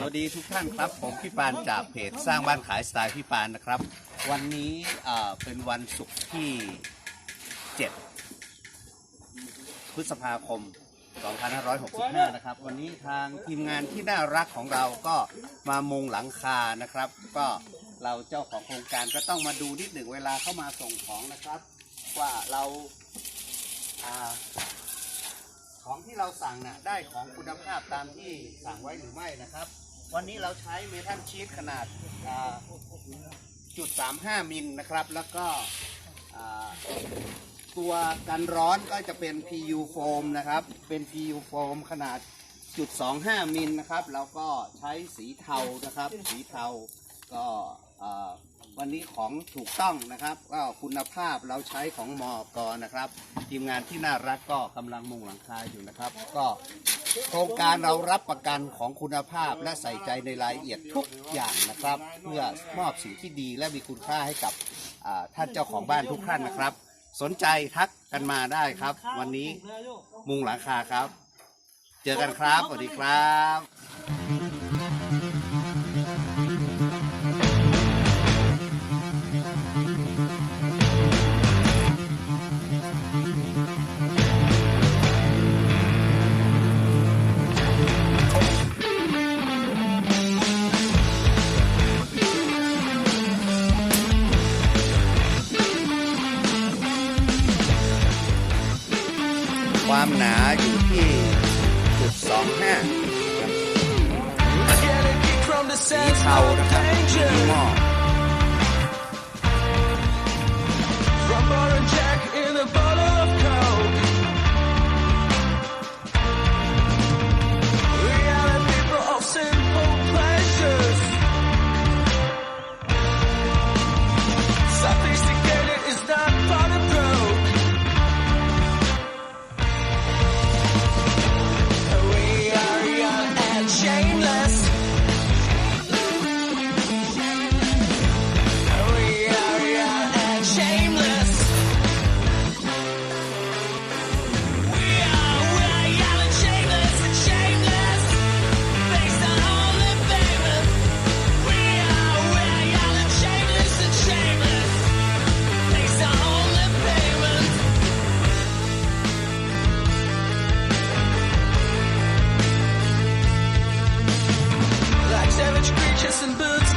สวัสดีทุกท่านครับผมพี่ปานจากเพจสร้างบ้านขายสไตล์พี่ปานนะครับ วันนี้เป็นวันศุกร์ที่ 7 พฤษภาคม 2565 นะครับ วันนี้ทางทีมงานที่น่ารักของเราก็มามุงหลังคานะครับ ก็เราเจ้าของโครงการก็ต้องมาดูนิดหนึ่งเวลาเข้ามาส่งของนะครับ ว่าเราอ่าของที่เราสั่งน่ะได้ของคุณภาพตามที่สั่งไว้หรือไม่นะครับ วันนี้เราใช้เมทัลชีตขนาดจุด35มิลนะครับ แล้วก็ตัวกันร้อนก็จะเป็น PU โฟมนะครับ เป็น PU โฟมขนาดจุด25มิลนะครับ แล้วก็ใช้สีเทานะครับ สีเทาก็วันนี้ของถูกต้องนะครับ ก็คุณภาพเราใช้ของมอกนะครับ ทีมงานที่น่ารักก็กำลังมุงหลังคาอยู่นะครับ ก็ โครงการเรารับประกันของคุณภาพและใส่ใจในรายละเอียดทุกอย่างนะครับ เพื่อมอบสิ่งที่ดีและมีคุณค่าให้กับอ่าท่านเจ้าของบ้านทุกท่านนะครับ สนใจทักกันมาได้ครับ วันนี้มุงหลังคาครับ เจอกันครับสวัสดีครับ ความหนาอยู่ที่จุดสองห้าสีเทานะครับ rich, and birds.